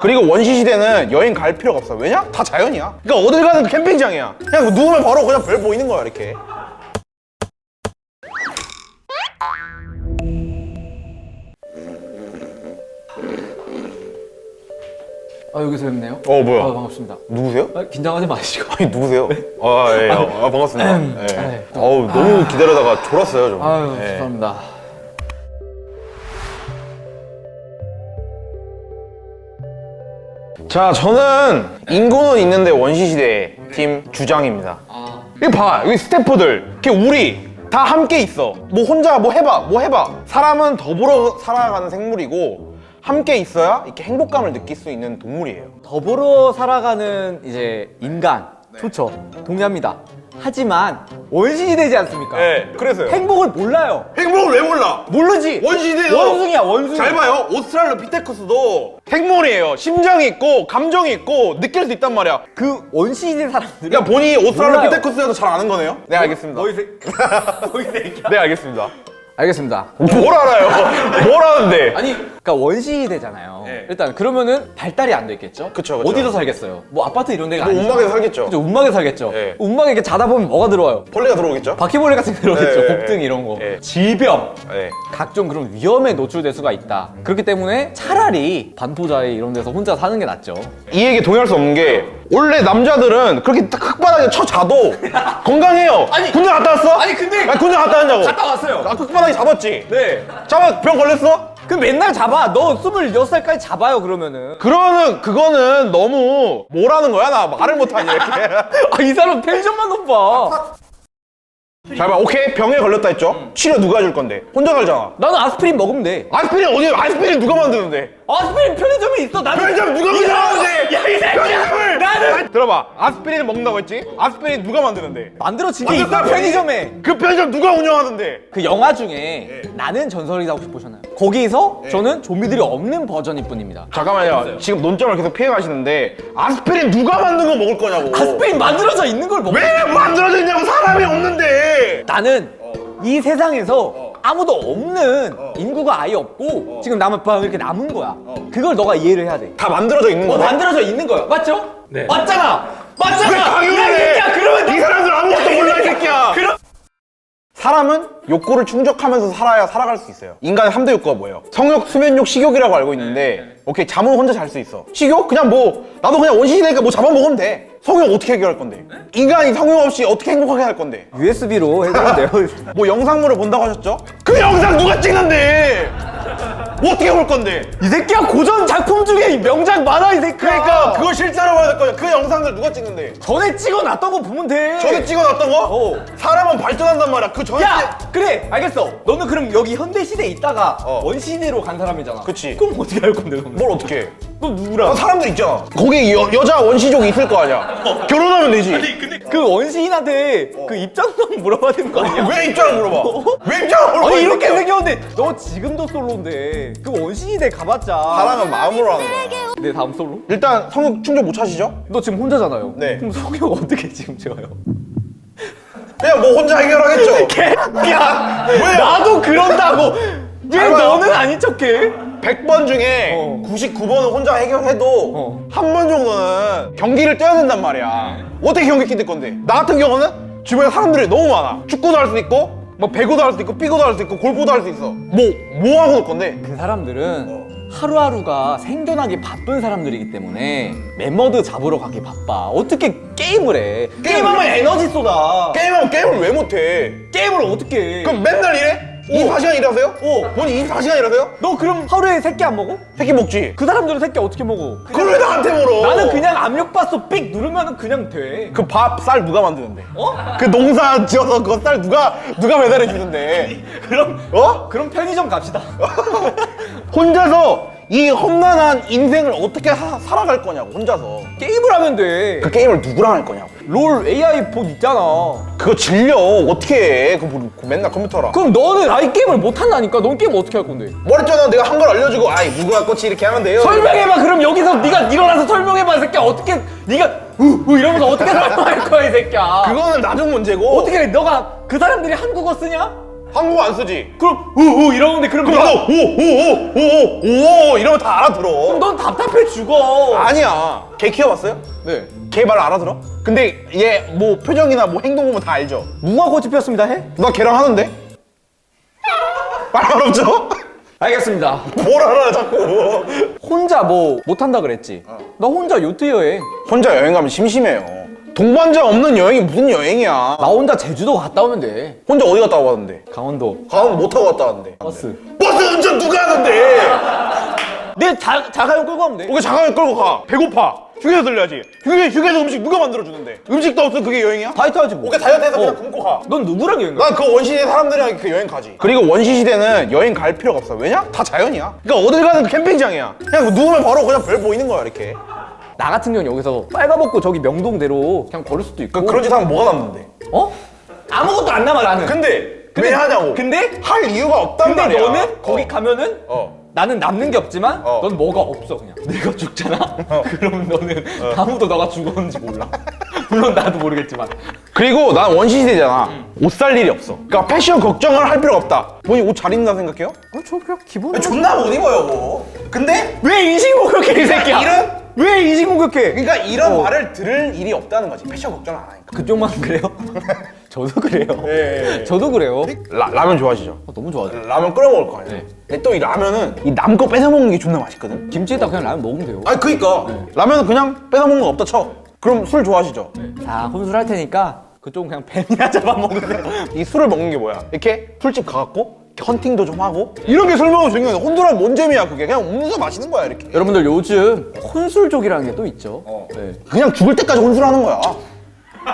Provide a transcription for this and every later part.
그리고 원시 시대는 여행 갈 필요가 없어. 왜냐? 다 자연이야. 그러니까 어딜 가든 캠핑장이야. 그냥 누우면 바로 그냥 별 보이는 거야 이렇게. 아 여기서 뵙네요. 어 뭐야? 아, 반갑습니다. 누구세요? 아, 긴장하지 마시고. 아니 누구세요? 아 예. 아, 반갑습니다. 예. 네. 어우 너무 기다려다가 졸았어요 좀. 아유 예. 죄송합니다. 자 저는 인구는 있는데 원시 시대 팀 주장입니다. 아. 이거 봐 여기 스태프들. 이렇게 우리 다 함께 있어. 뭐 혼자 뭐 해봐 뭐 해봐. 사람은 더불어 살아가는 생물이고 함께 있어야 이렇게 행복감을 느낄 수 있는 동물이에요. 더불어 살아가는 이제 인간. 좋죠. 동의합니다. 하지만 원시시대지 않습니까? 네 그래서요. 행복을 몰라요. 행복을 왜 몰라? 모르지. 원시 시대요. 원숭이야 원숭이. 잘 봐요. 오스트랄로피테쿠스도 생물이에요. 심장이 있고 감정이 있고 느낄 수 있단 말이야. 그 원시시대 사람들이 그러니까 본인이 오스트랄로피테쿠스여도 잘 아는 거네요? 네 알겠습니다. 너희 새 너희 새끼야. 네 알겠습니다 알겠습니다. 뭘 알아요 뭘 아는데 아니, 그러니까 원시시대잖아요. 네. 일단 그러면은 발달이 안 돼 있겠죠? 그쵸, 그쵸. 어디서 살겠어요? 뭐 아파트 이런 데가 뭐 아니죠. 운막에서 살겠죠 그죠, 운막에 살겠죠. 네. 운막에 이렇게 자다 보면 뭐가 들어와요? 벌레가 들어오겠죠 바퀴벌레 같은 게 들어오겠죠. 네, 곱등 네. 이런 거. 네. 질병. 네. 각종 그런 위험에 노출될 수가 있다. 그렇기 때문에 차라리 반포자에 이런 데서 혼자 사는 게 낫죠. 이 얘기 동의할 수 없는 게 원래 남자들은 그렇게 딱 흙바닥에 쳐 자도 건강해요. 아니, 군대 갔다 왔어? 아니, 근데- 아니, 군대 갔다 왔냐고. 왔어요. 아, 흙바닥에 잡았지. 네. 잡아 병 걸렸어? 그 맨날 잡아. 너 26살까지 잡아요, 그러면은. 그러는 그거는 너무 뭐라는 거야? 나 말을 못하니 이렇게. 아, 이 사람 펜션만 높아. 잘 봐. 오케이 병에 걸렸다 했죠. 치료 누가 해줄 건데? 혼자 살잖아. 나는 아스피린 먹으면 돼. 아스피린 어디? 아스피린 누가 만드는데? 아스피린 편의점에 있어. 나는 편의점 누가 만드는데? 야, 이 새끼야. 나는 들어봐. 아스피린 먹는다고 했지? 아스피린 누가 만드는데? 만들어진 게 있어, 만들었다고? 편의점에. 그 편의점 누가 운영하는데? 그 영화 중에 나는 전설이다 혹시 보셨나요? 거기서 저는 좀비들이 없는 버전일 뿐입니다. 잠깐만요. 지금 논점을 계속 피해 가시는데 아스피린 누가 만든 거 먹을 거냐고. 아스피린 만들어져 있는 걸 먹어. 왜 만들어져 있냐고 사람이 없는데. 나는 이 세상에서 아무도 없는 인구가 아예 없고 지금 남은 방 이렇게 남은 거야. 그걸 너가 이해를 해야 돼. 다 만들어져 있는 어, 거네. 만들어져 있는 거야. 맞죠? 네. 맞잖아. 맞잖아. 왜 강요를 야, 이 해? 새끼야. 그러면 너- 이 사람들 아무것도 몰라 이 새끼야. 그럼 사람은 욕구를 충족하면서 살아야 살아갈 수 있어요. 인간의 3대 욕구가 뭐예요? 성욕, 수면욕, 식욕이라고 알고 있는데 오케이 잠은 혼자 잘 수 있어. 식욕? 그냥 뭐 나도 그냥 원시시대니까 뭐 잡아먹으면 돼. 성욕 어떻게 해결할 건데? 인간이 성욕 없이 어떻게 행복하게 할 건데? USB로 해주면 돼요. 뭐 영상물을 본다고 하셨죠? 그 영상 누가 찍는데? 뭐 어떻게 볼 건데? 이 새끼야 고전 작품 중에 명작 많아 이 새끼야. 그러니까 그걸 실제로 봐야 될 거야. 그 영상들 누가 찍는데? 전에 찍어놨던 거 보면 돼. 전에 찍어놨던 거? 어. 사람은 발전한단 말이야. 그 전에 야 그래 알겠어. 너는 그럼 여기 현대 시대에 있다가 어. 원시대로 간 사람이잖아. 그치. 그럼 어떻게 할 건데 너는? 뭘 어떻게 해? 너 누구랑? 아, 사람들 있잖아. 거기 여, 여자 원시족이 있을 거 아니야. 결혼하면 되지. 그 원시인한테 그 입장도 물어봐야 되는 거 아니야? 왜 입장을 물어봐? 왜 입장을 물어봐? 아니 이렇게? 생겼는데 너 지금도 솔로인데 그 원시인에 가봤자 사랑은 마음으로 하는 거야. 네 다음 솔로? 일단 성욕 충족 못 하시죠? 너 지금 혼자잖아요 네. 그럼 성형 어떻게 지금 채워요? 그냥 뭐 혼자 해결하겠죠. 개야 왜요? 나도 그런다고 왜 잘 봐요. 너는 아닌 척해? 100번 중에 어. 99번은 혼자 해결해도 어. 한 번 정도는 경기를 뛰어야 된단 말이야. 어떻게 경기 뛸 건데? 나 같은 경우는 주변에 사람들이 너무 많아. 축구도 할 수 있고, 뭐 배구도 할 수 있고, 삐고도 할 수 있고, 골프도 할 수 있어. 뭐, 뭐 하고 놀 건데? 그 사람들은 하루하루가 생존하기 바쁜 사람들이기 때문에 멤버드 잡으러 가기 바빠 어떻게 게임을 해 게임하면 에너지 쏟아 게임하면 게임을 왜 못해? 게임을 어떻게 해 그럼 맨날 일해? 24시간 일하세요? 어. 본인 24시간 일하세요? 너 그럼 하루에 세끼 안 먹어? 새끼 먹지. 그 사람들은 세끼 어떻게 먹어? 그걸 왜 나한테 물어? 나는 그냥 압력밥솥 삑 누르면 그냥 돼. 그 밥 쌀 누가 만드는데? 어? 그 농사 지어서 그거 쌀 누가 누가 배달해 주는데? 그럼 어? 그럼 편의점 갑시다. 혼자서 이 험난한 인생을 어떻게 하- 살아갈 거냐고 혼자서 게임을 하면 돼. 그 게임을 누구랑 할 거냐고 롤 AI 봇 있잖아. 그거 질려 어떻게 해? 그거 뭐- 그거 맨날 컴퓨터랑 그럼 너는 아예 게임을 못 한다니까. 넌 게임 어떻게 할 건데? 말했잖아 내가 한 걸 알려주고 아이 누가 꽃이 이렇게 하면 돼요 설명해봐. 그럼 여기서 네가 일어나서 설명해봐, 이 새끼야. 어떻게 네가 우우 이러면서 어떻게 설명할 거야, 이 새끼야. 그거는 나중 문제고 어떻게 해? 너가 그 사람들이 한국어 쓰냐? 한국어 안 쓰지. 그럼 우우 이러는데 그럼 그럼 나도 오오오오오오 이러면 다 알아들어. 넌 답답해 죽어. 아니야. 개 키워봤어요? 네. 걔말 알아들어? 근데 얘 뭐 표정이나 뭐 행동 보면 다 알죠. 무화꽃이 피었습니다 해? 나 걔랑 하는데? 말 어렵죠? 알겠습니다. 뭘 알아 자꾸. 혼자 뭐 못한다 그랬지? 나 혼자 요트 여행. 혼자 여행 가면 심심해요. 동반자 없는 여행이 무슨 여행이야. 나 혼자 제주도 갔다 오면 돼. 혼자 어디 갔다 와봤는데? 강원도. 강원 못 타고 갔다 왔는데. 버스. 버스 운전 누가 하는데? 내 자, 자가용 끌고 가면 돼. 우리 자가용 끌고 가. 배고파. 휴게소 들려야지. 휴게, 휴게소 음식 누가 만들어주는데? 음식도 없어 그게 여행이야? 다이어트 하지 뭐. 오케이 다이어트해서 그냥 어. 굶고 가. 넌 누구랑 여행 가? 난그 원시시대 사람들이랑 그 여행 가지. 그리고 원시시대는 여행 갈 필요가 없어. 왜냐? 다 자연이야. 그러니까 어딜 가든 그 캠핑장이야. 그냥 누우면 바로 그냥 별 보이는 거야 이렇게. 나 같은 경우는 여기서 빨가벗고 저기 명동대로 그냥 걸을 수도 있고. 그, 그런 짓 하면 뭐가 남는데? 어? 아무것도 안 남아 나는. 근데, 왜 하냐고. 근데 할 이유가 없단 근데 말이야. 너는 거기 어. 가면은 어. 나는 남는 게 없지만 어. 넌 뭐가 없어 그냥 내가 죽잖아 그럼 너는 아무도 너가 죽었는지 몰라 물론 나도 모르겠지만 그리고 난 원시시대잖아. 옷 살 일이 없어. 그러니까 패션 걱정을 할 필요가 없다. 본인 옷 잘 입는다 생각해요? 어, 저 그냥 기본 존나 못 입어요, 뭐. 근데 왜 인신공격해 이 새끼야 이런- 왜 인신 공격해 그러니까 이런 어. 말을 들을 일이 없다는 거지. 패션 걱정을 안 하니까. 그쪽만 그래요? 저도 그래요 예, 예. 저도 그래요 라, 라면 좋아하시죠? 어, 너무 좋아요 라면 끓여 먹을 거 아니에요. 네. 근데 또 이 라면은 이 남 거 뺏어 먹는 게 존나 맛있거든. 김치에다 그냥 라면 먹으면 돼요 아니 그니까 라면은 그냥 뺏어 먹는 거 없다 쳐. 그럼 술 좋아하시죠? 자 혼술할 테니까 그쪽은 그냥 뱀이나 잡아먹으세요 이 술을 먹는 게 뭐야? 이렇게 술집 가갖고 헌팅도 좀 하고 이런 게 술 먹으면 중요해. 혼술하면 뭔 재미야 그게? 그냥 음료수 마시는 거야 이렇게. 여러분들 요즘 혼술족이라는 게 또 있죠 네. 그냥 죽을 때까지 혼술하는 거야.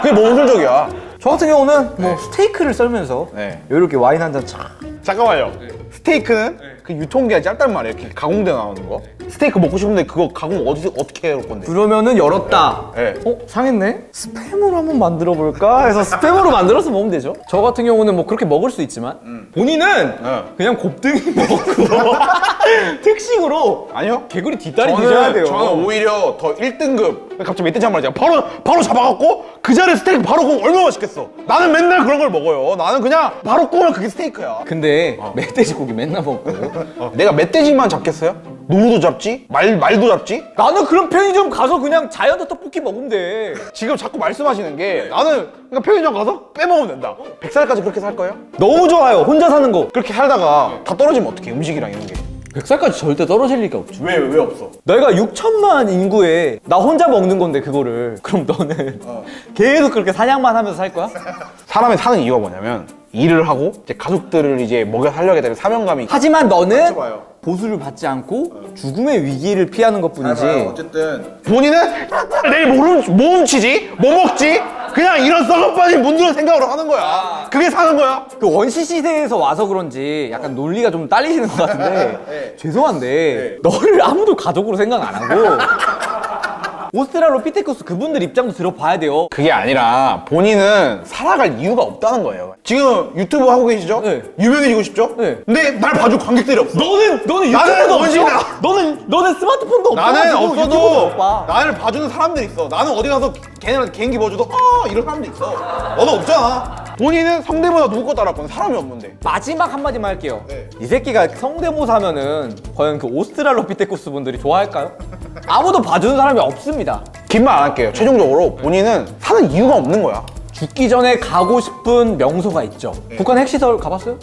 그게 뭐 혼술적이야? 저 같은 경우는 뭐 스테이크를 썰면서 네. 이렇게 와인 한 잔 촥. 잠깐만요. 스테이크는 그 유통기한 짧단 말이에요. 이렇게 가공돼 나오는 거. 스테이크 먹고 싶은데 그거 가공 어디서 어떻게 해올 건데? 그러면은 열었다. 네. 어 상했네. 스팸으로 한번 만들어 볼까 해서 스팸으로 만들어서 먹으면 되죠. 저 같은 경우는 뭐 그렇게 먹을 수 있지만 본인은 네. 그냥 곱등이 먹고 특식으로 아니요. 개구리 뒷다리 드셔야 돼요. 저는 오히려 더 1등급. 갑자기 한 마리 잖아 바로 바로 잡아갖고 그 자리에 스테이크 바로 구우면 얼마나 맛있겠어. 나는 맨날 그런 걸 먹어요. 나는 그냥 바로 구우면 그게 스테이크야. 근데 멧돼지 고기 맨날 먹고 어, 내가 멧돼지만 잡겠어요? 노루도 잡지? 말 말도 잡지? 나는 그런 편의점 가서 그냥 자연도 떡볶이 먹으면 돼. 지금 자꾸 말씀하시는 게 나는 그냥 편의점 가서 빼먹으면 된다. 100살까지 그렇게 살 거예요? 너무 좋아요. 혼자 사는 거. 그렇게 살다가 다 떨어지면 어떡해 음식이랑 이런 게. 100살까지 절대 떨어질 리가 없죠. 왜 왜 없어? 내가 6천만 인구에 나 혼자 먹는 건데 그거를 그럼 너는 계속 그렇게 사냥만 하면서 살 거야? 사람이 사는 이유가 뭐냐면 일을 하고 이제 가족들을 이제 먹여 살려야겠다는 사명감이 있- 하지만 너는. 보수를 받지 않고 죽음의 위기를 피하는 것뿐이지 어쨌든 본인은 내일 뭐, 훔- 뭐 훔치지? 뭐 먹지? 그냥 이런 썩어빠진 문드러운 생각으로 하는 거야. 그게 사는 거야. 그 원시 시대에서 와서 그런지 약간 논리가 좀 딸리시는 것 같은데 죄송한데 너를 아무도 가족으로 생각 안 하고 오스트랄로피테쿠스 그분들 입장도 들어봐야 돼요 그게 아니라 본인은 살아갈 이유가 없다는 거예요. 지금 유튜브 하고 계시죠? 네. 유명해지고 싶죠? 네. 근데 날 봐줄 관객들이 없어. 너는 너는 나는 유튜브도. 없어? 너는 너는 스마트폰도 없어 나는 없어도. 나를 봐주는 사람들이 있어. 나는 어디 가서 걔네한테 개인기 보여줘도 아 이런 사람들이 있어. 너는 없잖아. 본인은 성대모사 누구 거 따라하거든 사람이 없는데. 마지막 한마디만 할게요. 네. 이 새끼가 성대모사면은 과연 그 오스트랄로피테쿠스 분들이 좋아할까요? 아무도 봐주는 사람이 없습니다. 긴 말 안 할게요. 최종적으로 본인은 사는 이유가 없는 거야. 죽기 전에 가고 싶은 명소가 있죠. 북한 핵시설 가봤어요?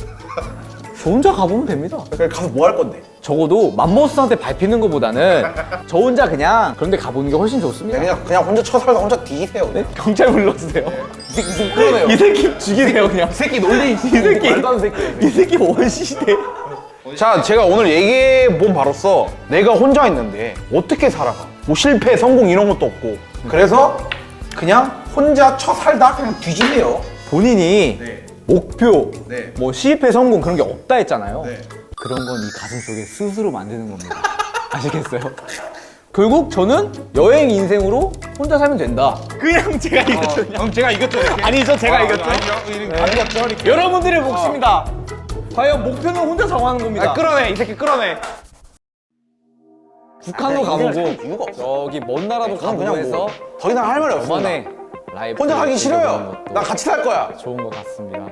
저 혼자 가보면 됩니다. 그래 가서 뭐 할 건데? 적어도 맘모스한테 밟히는 것보다는 저 혼자 그냥 그런 데 가보는 게 훨씬 좋습니다. 그냥 그냥 혼자 쳐 살다 혼자 뒤지세요. 네? 경찰 불러주세요. 이 새끼 좀 끌어내요. 이 새끼 죽이세요 그냥. 이 새끼 논리 이 새끼 말도 안 새끼야. 이 새끼 원시시대. 자, 제가 오늘 얘기해 본 바로서 내가 혼자 있는데 어떻게 살아가? 뭐 실패, 성공 이런 것도 없고. 그래서 그냥 혼자 쳐 살다 그냥 뒤지세요. 본인이 네. 목표, 네. 뭐 실패, 성공 그런 게 없다 했잖아요. 네. 그런 건 이 가슴 속에 스스로 만드는 겁니다. 아시겠어요? 결국 저는 여행 인생으로 혼자 살면 된다. 그냥 제가 이겼죠. 형 제가 이겼죠. 이렇게. 아니죠, 제가 이겼죠. 아니요. 아니었죠. 이렇게. 여러분들의 몫입니다. 과연 목표는 혼자 정하는 겁니다. 아, 끌어내. 이 새끼 끌어내. 북한도 아, 가보고 이유가 없어. 저기 먼 나라도 가보고 그냥 해서 뭐 더 이상 할 말이 없어. 혼자 가기 싫어요. 것도 나 같이 살 거야. 좋은 것 같습니다.